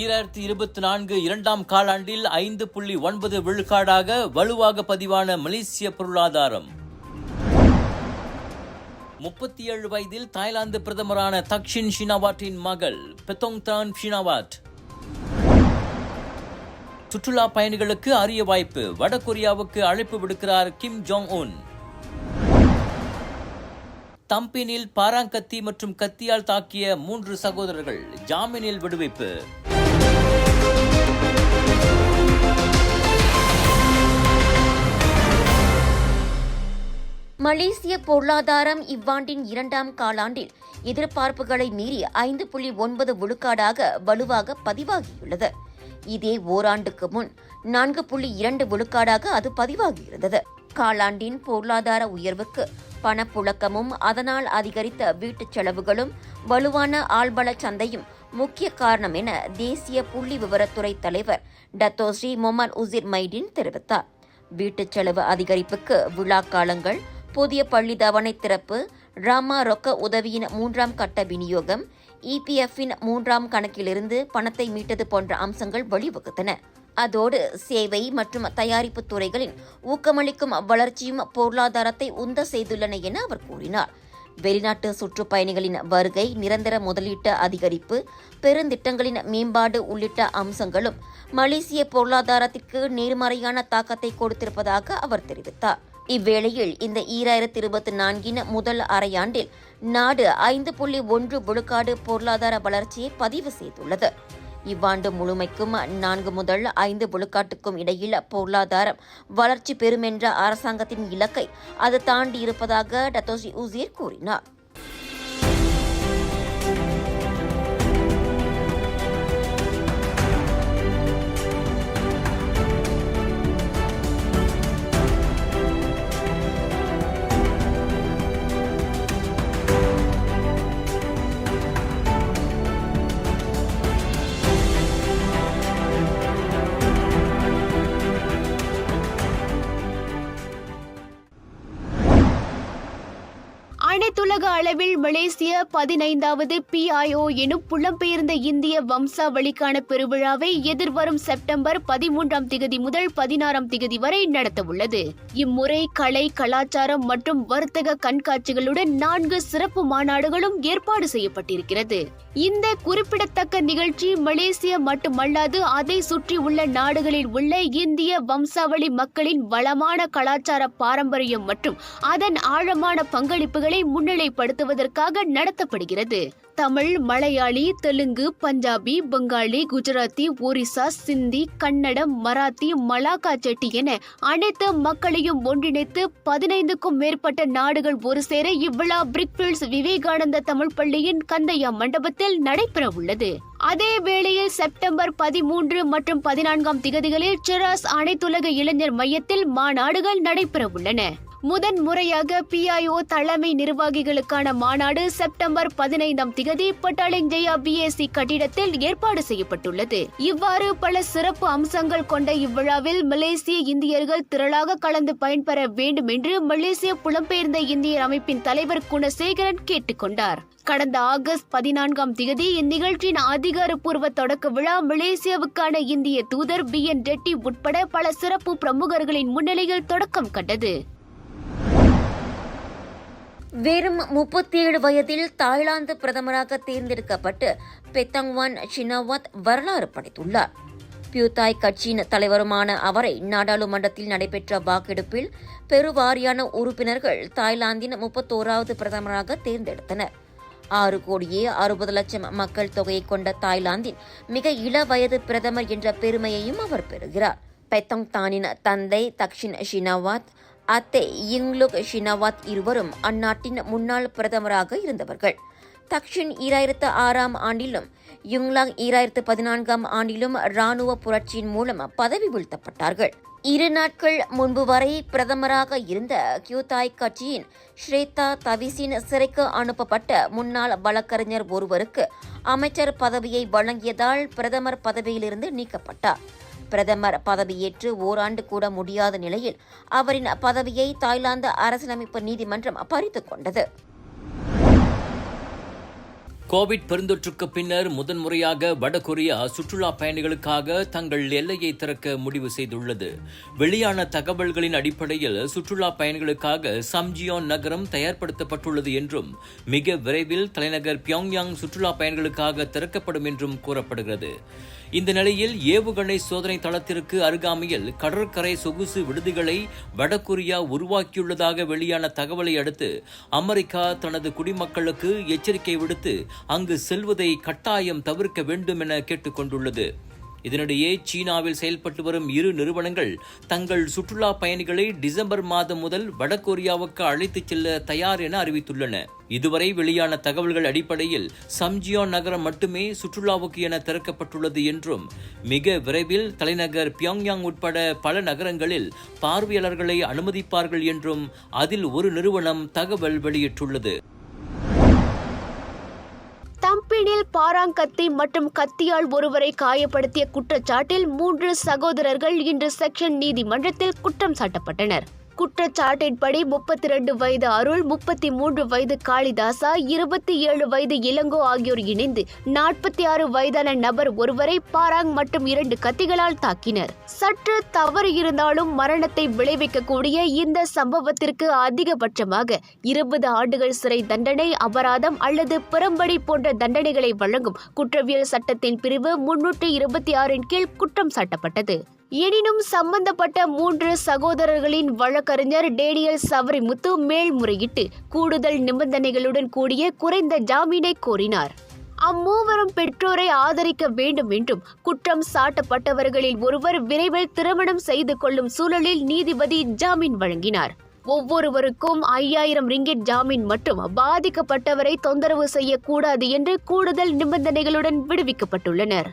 ஈராயிரத்தி இருபத்தி நான்கு இரண்டாம் காலாண்டில் ஐந்து புள்ளி ஒன்பது விழுக்காடாக வலுவாக பதிவான மலேசிய பொருளாதாரம். முப்பத்தி ஏழு வயதில் தாய்லாந்து பிரதமரான தக்ஷின் ஷினாவாட்டின் மகள் பெத்தோங்தான் ஷினாவாட். சுற்றுலா பயணிகளுக்கு அரிய வாய்ப்பு வடகொரியாவுக்கு அழைப்பு விடுக்கிறார் கிம் ஜோங் உன் தம்பினில் பாராங்கத்தி மற்றும் கத்தியால் தாக்கிய மூன்று சகோதரர்கள் ஜாமீனில் விடுவிப்பு. மலேசிய பொருளாதாரம் இவ்வாண்டின் இரண்டாம் காலாண்டில் எதிர்பார்ப்புகளை மீறி ஐந்து புள்ளி ஒன்பது விழுக்காடாக வலுவாக பதிவாகியுள்ளது. இதே ஓராண்டுக்கு முன் நான்கு புள்ளி இரண்டு விழுக்காடாக அது பதிவாகியிருந்தது. காலாண்டின் பொருளாதார உயர்வுக்கு பணப்புழக்கமும் அதனால் அதிகரித்த வீட்டுச் செலவுகளும் வலுவான ஆள்பல சந்தையும் முக்கிய காரணம் என தேசிய புள்ளி விவரத்துறை தலைவர் டத்தோஸ்ரீ மொமன் உசிர் மைடின் தெரிவித்தார். வீட்டுச் செலவு அதிகரிப்புக்கு விழா காலங்கள் புதிய பள்ளி தவணை திறப்பு ராமா ரொக்க உதவியின் மூன்றாம் கட்ட விநியோகம் இபிஎஃப்பின் மூன்றாம் கணக்கிலிருந்து பணத்தை மீட்டது போன்ற அம்சங்கள் வழிவகுத்தன. அதோடு சேவை மற்றும் தயாரிப்பு துறைகளின் ஊக்கமளிக்கும் வளர்ச்சியும் பொருளாதாரத்தை உந்த செய்துள்ளன என அவர் கூறினார். வெளிநாட்டு சுற்றுப்பயணிகளின் வருகை நிரந்தர முதலீட்டு அதிகரிப்பு பெருந்திட்டங்களின் மேம்பாடு உள்ளிட்ட அம்சங்களும் மலேசிய பொருளாதாரத்திற்கு நேர்மறையான தாக்கத்தை கொடுத்திருப்பதாக அவர் தெரிவித்தார். இவ்வேளையில் இந்த ஈராயிரத்தி இருபத்தி நான்கின் முதல் அரையாண்டில் நாடு ஐந்து புள்ளி ஒன்று விழுக்காடு பொருளாதார வளர்ச்சியை பதிவு செய்துள்ளது. இவ்வாண்டு முழுமைக்கும் நான்கு முதல் ஐந்து விழுக்காட்டுக்கும் இடையில் பொருளாதாரம் வளர்ச்சி பெறும் என்ற அரசாங்கத்தின் இலக்கை அது தாண்டி இருப்பதாக டத்தோசி உசீர் கூறினார். உலக அளவில் மலேசிய பதினைந்தாவது பிஐஓ எனும் புலம்பெயர்ந்த இந்திய வம்சாவளிக்கான பெருவிழாவை எதிர்வரும் செப்டம்பர் பதிமூன்றாம் திகதி முதல் பதினாறாம் திகதி வரை நடத்தவுள்ளது. இம்முறை கலை கலாச்சாரம் மற்றும் வர்த்தக கண்காட்சிகளுடன் நான்கு சிறப்பு மாநாடுகளும் ஏற்பாடு செய்யப்பட்டிருக்கிறது. இந்த குறிப்பிடத்தக்க நிகழ்ச்சி மலேசிய மட்டுமல்லாது அதை சுற்றி உள்ள நாடுகளில் உள்ள இந்திய வம்சாவளி மக்களின் வளமான கலாச்சார பாரம்பரியம் மற்றும் அதன் ஆழமான பங்களிப்புகளை முன்னிலை முன்னிலைப்படுத்துவதற்காக நடத்தப்படுகிறது. தமிழ் மலையாளி தெலுங்கு பஞ்சாபி பெங்காலி குஜராத்தி ஒரிசா சிந்தி கன்னடம் மராத்தி மலாக்கா செட்டி என அனைத்து மக்களையும் ஒன்றிணைத்து பதினைந்துக்கும் மேற்பட்ட நாடுகள் ஒரு சேர இவ்விழா பிரிக்ஃபீல்ட்ஸ் விவேகானந்த தமிழ் பள்ளியின் கந்தையா மண்டபத்தில் நடைபெற உள்ளது அதே வேளையில் செப்டம்பர் பதிமூன்று மற்றும் பதினான்காம் திகதிகளில் செராஸ் அனைத்துலக இளைஞர் மையத்தில் மாநாடுகள் நடைபெற உள்ளன முதன் முறையாக பிஐஓ தலைமை நிர்வாகிகளுக்கான மாநாடு செப்டம்பர் பதினைந்தாம் திகதி பட்டாளிங் ஜெயா பிஎஸ்சி கட்டிடத்தில் ஏற்பாடு செய்யப்பட்டுள்ளது. இவ்வாறு பல சிறப்பு அம்சங்கள் கொண்ட இவ்விழாவில் மலேசிய இந்தியர்கள் திரளாக கலந்து பயன்பெற வேண்டும் என்று மலேசிய புலம்பெயர்ந்த இந்தியர் அமைப்பின் தலைவர் குணசேகரன் கேட்டுக்கொண்டார் கடந்த ஆகஸ்ட் பதினான்காம் திகதி இந்நிகழ்ச்சியின் அதிகாரப்பூர்வ தொடக்க விழா மலேசியாவுக்கான இந்திய தூதர் பி என் ரெட்டி உட்பட பல சிறப்பு பிரமுகர்களின் முன்னிலையில் தொடக்கம் கண்டது. வெறும் முப்பத்தி ஏழு வயதில் தாய்லாந்து பிரதமராக தேர்ந்தெடுக்கப்பட்டு பெத்தங்வான் ஷினாவத் வரலாறு படைத்துள்ளார். பியூதாய் கட்சியின் தலைவருமான அவரை நாடாளுமன்றத்தில் நடைபெற்ற வாக்கெடுப்பில் பெருவாரியான உறுப்பினர்கள் தாய்லாந்தின் முப்பத்தோராவது பிரதமராக தேர்ந்தெடுத்தனர். ஆறு கோடியே அறுபது லட்சம் மக்கள் தொகையை கொண்ட தாய்லாந்தின் மிக இள வயது பிரதமர் என்ற பெருமையையும் அவர் பெறுகிறார். பெத்தங் தானின் தந்தை தக்ஷின் ஷினாவாத் அத்தை இங்லுக் ஷினாவாத் இருவரும் அந்நாட்டின் முன்னாள் பிரதமராக இருந்தவர்கள். தக்ஷின் ஈராயிரத்து ஆறாம் ஆண்டிலும் யுங்லாங் ஈராயிரத்து பதினான்காம் ஆண்டிலும் ராணுவ புரட்சியின் மூலம் பதவி வீழ்த்தப்பட்டார்கள். இரு நாட்கள் முன்பு வரை பிரதமராக இருந்த கியூதாய் கட்சியின் ஸ்ரேதா தவிசின் சிறைக்கு அனுப்பப்பட்ட முன்னாள் வழக்கறிஞர் ஒருவருக்கு அமைச்சர் பதவியை வழங்கியதால் பிரதமர் பதவியிலிருந்து நீக்கப்பட்டார். பிரதமர் பதவியேற்று ஓராண்டு கூட முடியாத நிலையில் அவரின் பதவியை தாய்லாந்து அரசியலமைப்பு நீதிமன்றம் பறித்துக் கொண்டது. கோவிட் பெருந்தொற்றுக்கு பின்னர் முதன்முறையாக வடகொரியா சுற்றுலா பயணிகளுக்காக தங்கள் எல்லையை திறக்க முடிவு செய்துள்ளது. வெளியான தகவல்களின் அடிப்படையில் சுற்றுலா பயணிகளுக்காக சம்ஜியோன் நகரம் தயார்படுத்தப்பட்டுள்ளது என்றும் மிக விரைவில் தலைநகர் பியோங்யாங் சுற்றுலா பயணிகளுக்காக திறக்கப்படும் என்றும் கூறப்படுகிறது. இந்த நிலையில் ஏவுகணை சோதனை தளத்திற்கு அருகாமையில் கடற்கரை சொகுசு விடுதிகளை வடகொரியா உருவாக்கியுள்ளதாக வெளியான தகவலை அடுத்து அமெரிக்கா தனது குடிமக்களுக்கு எச்சரிக்கை விடுத்து அங்கு செல்வதை கட்டாயம் தவிர்க்க வேண்டும் என கேட்டுக்கொண்டுள்ளது. இதனிடையே சீனாவில் செயல்பட்டு வரும் இரு நிறுவனங்கள் தங்கள் சுற்றுலா பயணிகளை டிசம்பர் மாதம் முதல் வடகொரியாவுக்கு அழைத்துச் செல்ல தயார் என அறிவித்துள்ளன. இதுவரை வெளியான தகவல்கள் அடிப்படையில் சம்ஜியோன் நகரம் மட்டுமே சுற்றுலாவுக்கு என திறக்கப்பட்டுள்ளது என்றும் மிக விரைவில் தலைநகர் பியாங்யாங் உட்பட பல நகரங்களில் பார்வையாளர்களை அனுமதிப்பார்கள் என்றும் அதில் ஒரு நிறுவனம் தகவல் வெளியிட்டுள்ளது. தம்பினில் பாராங்கத்தி மற்றும் கத்தியால் ஒருவரை காயப்படுத்திய குற்றச்சாட்டில் மூன்று சகோதரர்கள் இன்று செக்ஷன் நீதிமன்றத்தில் குற்றம் சாட்டப்பட்டனர். குற்றச்சாட்டின்படி முப்பத்தி ரெண்டு வயது அருள் முப்பத்தி மூன்று வயது காளிதாசா இருபத்தி ஏழு வயது இளங்கோ ஆகியோர் இணைந்து நாற்பத்தி ஆறு வயதான நபர் ஒருவரை பாராங் மற்றும் இரண்டு கத்திகளால் தாக்கினர். சற்று தவறு இருந்தாலும் மரணத்தை விளைவிக்கக்கூடிய இந்த சம்பவத்திற்கு அதிகபட்சமாக இருபது ஆண்டுகள் சிறை தண்டனை அபராதம் அல்லது புறம்படி போன்ற தண்டனைகளை வழங்கும் குற்றவியல் சட்டத்தின் பிரிவு முன்னூற்று இருபத்தி ஆறின் கீழ் குற்றம் சாட்டப்பட்டது. எனினும் சம்பந்தப்பட்ட மூன்று சகோதரர்களின் வழக்கறிஞர் டேனியல் சவரிமுத்து மேல்முறையிட்டு கூடுதல் நிபந்தனைகளுடன் கூடிய குறைந்த ஜாமீனை கோரினார். அம்மூவரும் பெற்றோரை ஆதரிக்க வேண்டும் என்றும் குற்றம் சாட்டப்பட்டவர்களில் ஒருவர் விரைவில் திருமணம் செய்து கொள்ளும் சூழலில் நீதிபதி ஜாமீன் வழங்கினார். ஒவ்வொருவருக்கும் ஐயாயிரம் ரிங்கிட் ஜாமீன் மற்றும் பாதிக்கப்பட்டவரை தொந்தரவு செய்யக்கூடாது என்று கூடுதல் நிபந்தனைகளுடன் விடுவிக்கப்பட்டுள்ளனர்.